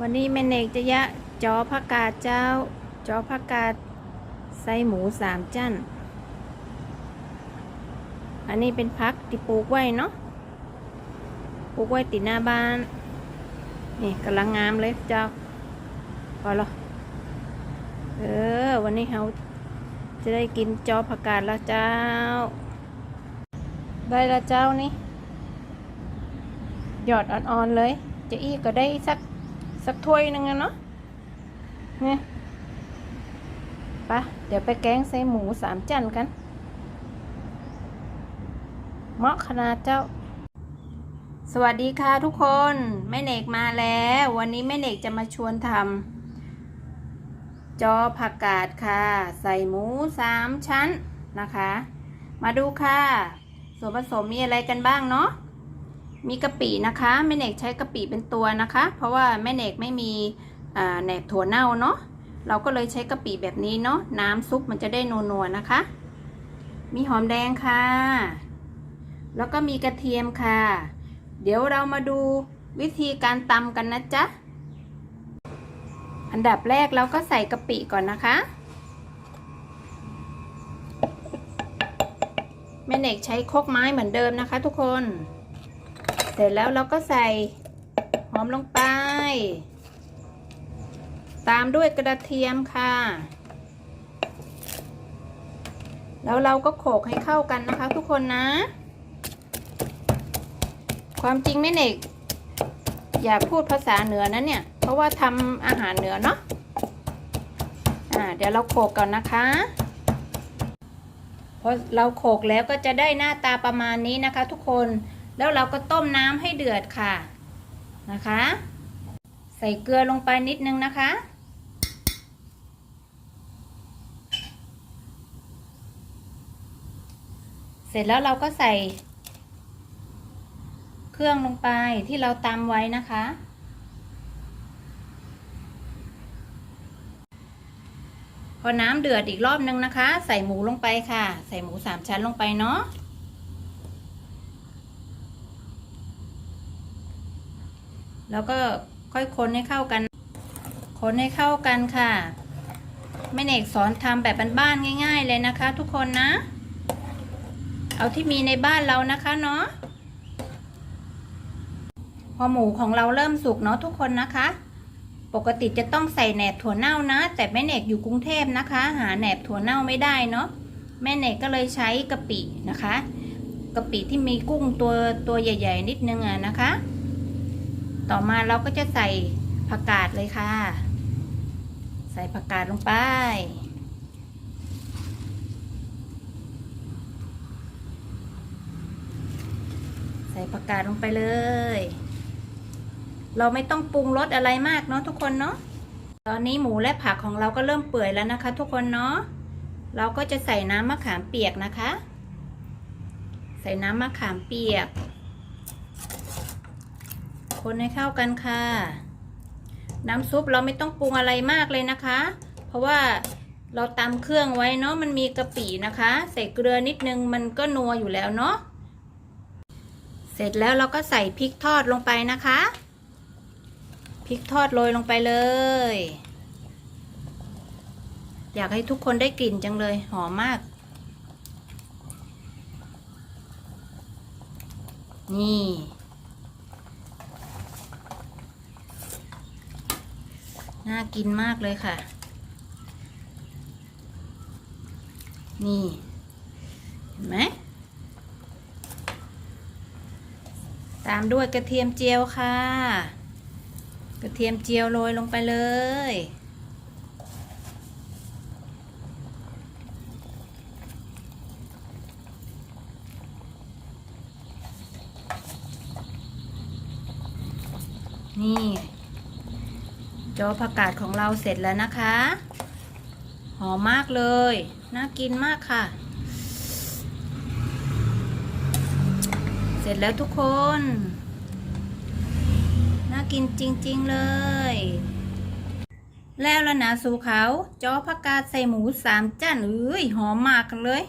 วันนี้แม่เนกจะยะจอผักกาดเจ้า จอผักกาดใส่หมูสามจั่นอันนี้เป็นพักที่ปลูกไว้เนาะปลูกไว้ติดหน้าบ้าน นี่กำลังงามเลยเจ้าพอแล้วเออ วันนี้เราจะได้กินจอผักกาดแล้วเจ้า ได้แล้วเจ้านี่หยอดอ่อนๆเลย จะอีกก็ได้สัก สักถ้วยหนึงอะเนาะเนี่ยไปะเดี๋ยวไปแกงใส่หมูสามจันกันเหมาะขนาดเจ้า สวัสดีค่ะทุกคนแม่เนกมาแล้ว วันนี้แม่เนกจะมาชวนทำจอผักกาดค่ะ ใส่หมูสามชั้นนะคะ มาดูค่ะ ส่วนผสมมีอะไรกันบ้างเนาะ มีกะปินะคะแม่เนกใช้กะปิเป็นตัวนะคะ เพราะว่าแม่เนกไม่มีแหนบถั่วเน่าเนาะเราก็เลยใช้กะปิแบบนี้เนาะน้ำซุปมันจะได้นัวๆนะคะ มีหอมแดงค่ะ แล้วก็มีกระเทียมค่ะ เดี๋ยวเรามาดูวิธีการตำกันนะจ๊ะอันดับแรกเราก็ใส่กะปิก่อนนะคะแม่เนกใช้คกไม้เหมือนเดิมนะคะทุกคน เสร็จแล้วเราก็ใส่หอมลงไป ตามด้วยกระเทียมค่ะ แล้วเราก็โขกให้เข้ากันนะคะทุกคนนะ ความจริงแม่เนกอยากพูดภาษาเหนือนะเนี่ย เพราะว่าทำอาหารเหนือเนาะอ่าเดี๋ยวเราโขกก่อนนะคะพอเราโขกแล้วก็จะได้หน้าตาประมาณนี้นะคะทุกคน แล้วเราก็ต้มน้ำให้เดือดค่ะนะคะ ใส่เกลือลงไปนิดนึงนะคะ เสร็จแล้วเราก็ใส่ เครื่องลงไปที่เราตำไว้นะคะพอน้ำเดือดอีกรอบนึงนะคะ ใส่หมูลงไปค่ะ ใส่หมูสามชั้นลงไปเนาะ แล้วก็ค่อยคนให้เข้ากัน คนให้เข้ากันค่ะแม่เนกสอนทำแบบบ้านๆง่าย ๆ เลยนะคะ ทุกคนนะ เอาที่มีในบ้านเรานะคะเนาะพอหมูของเราเริ่มสุกเนาะทุกคนนะคะ ปกติจะต้องใส่แหนบถั่วเน่านะ แต่แม่เนกอยู่กรุงเทพนะคะ หาแหนบถั่วเน่าไม่ได้เนาะแม่เนกก็เลยใช้กะปินะคะกะปิที่มีกุ้งตัวตัวใหญ่ ๆ นิดนึงอะนะคะ ต่อมาเราก็จะใส่ผักกาดเลยค่ะ ใส่ผักกาดลงไป ใส่ผักกาดลงไปเลย เราไม่ต้องปรุงรสอะไรมากเนาะทุกคนเนาะ ตอนนี้หมูและผักของเราก็เริ่มเปื่อยแล้วนะคะ ทุกคนเนาะ เราก็จะใส่น้ำมะขามเปียกนะคะ ใส่น้ำมะขามเปียก คนให้เข้ากันค่ะ น้ำซุปเราไม่ต้องปรุงอะไรมากเลยนะคะ เพราะว่าเราตำเครื่องไว้เนาะมันมีกะปินะคะ ใส่เกลือนิดนึงมันก็นัวอยู่แล้วเนาะเสร็จแล้วเราก็ใส่พริกทอดลงไปนะคะพริกทอดโรยลงไปเลย อยากให้ทุกคนได้กลิ่นจังเลยหอมมาก นี่ น่ากินมากเลยค่ะ นี่ เห็นไหม ตามด้วยกระเทียมเจียวค่ะ กระเทียมเจียวโรยลงไปเลยนี่ จอผักกาดของเราเสร็จแล้วนะคะ หอมมากเลย น่ากินมากค่ะ เสร็จแล้วทุกคน น่ากินจริง ๆ เลย แล้วละนะสู่เขาจอผักกาดใส่หมูสามจานเอ้ยหอมมากเลย